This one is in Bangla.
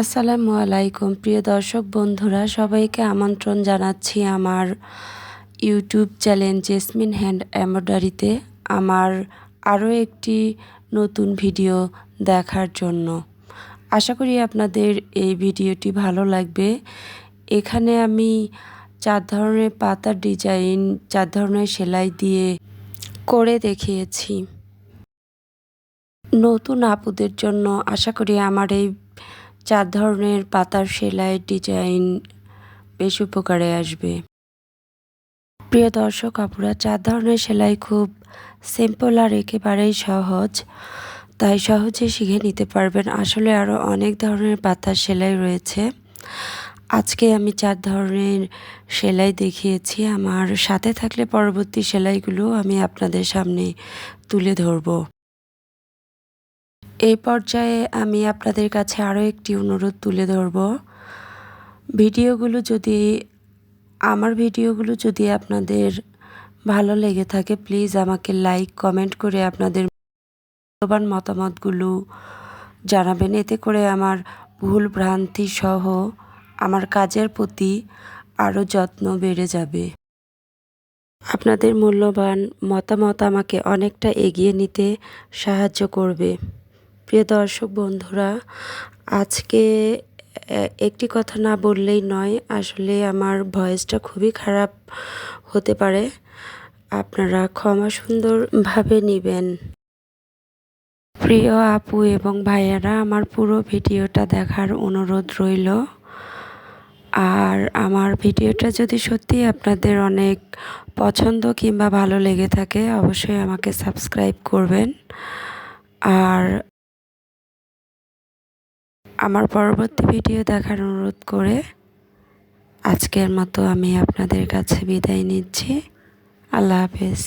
আসসালামু আলাইকুম। প্রিয় দর্শক বন্ধুরা, সবাইকে আমন্ত্রণ জানাচ্ছি আমার ইউটিউব চ্যানেল জেসমিন হ্যান্ড এমব্রয়ডারিতে আমার আরও একটি নতুন ভিডিও দেখার জন্য। আশা করি আপনাদের এই ভিডিওটি ভালো লাগবে। এখানে আমি চার ধরনের পাতার ডিজাইন, চার ধরনের সেলাই দিয়ে করে দেখিয়েছি। নতুন আপুদের জন্য আশা করি আমার এই চার ধরনের পাতার সেলাই, ডিজাইন বেশ উপকারে আসবে। প্রিয় দর্শক, আপুরা, চার ধরনের সেলাই খুব সিম্পল আর একেবারেই সহজ, তাই সহজে শিখে নিতে পারবেন। আসলে আরও অনেক ধরনের পাতার সেলাই রয়েছে। আজকে আমি চার ধরনের সেলাই দেখিয়েছি। আমার সাথে থাকলে পরবর্তী সেলাইগুলো আমি আপনাদের সামনে তুলে ধরবো। এই পর্যায়ে আমি আপনাদের কাছে আরও একটি অনুরোধ তুলে ধরব। ভিডিওগুলো যদি, আমার ভিডিওগুলো যদি আপনাদের ভালো লেগে থাকে, প্লিজ আমাকে লাইক, কমেন্ট করে আপনাদের মূল্যবান মতামতগুলো জানাবেন। এতে করে আমার ভুল ভ্রান্তি সহ আমার কাজের প্রতি আরও যত্ন বেড়ে যাবে। আপনাদের মূল্যবান মতামত আমাকে অনেকটা এগিয়ে নিতে সাহায্য করবে। প্রিয় দর্শক বন্ধুরা, আজকে একটি কথা না বললেই নয়, আসলে আমার ভয়েসটা খুবই খারাপ হতে পারে। আপনারা ক্ষমা সুন্দরভাবে নেবেন। প্রিয় আপু এবং ভাইয়ারা, আমার পুরো ভিডিওটা দেখার অনুরোধ রইল। আর আমার ভিডিওটা যদি সত্যি আপনাদের অনেক পছন্দ কিংবা ভালো লেগে থাকে, অবশ্যই আমাকে সাবস্ক্রাইব করবেন। আর আমার পরবর্তী ভিডিও দেখার অনুরোধ করে আজকের মতো আমি আপনাদের কাছে বিদায় নিচ্ছি। আল্লাহ হাফেজ।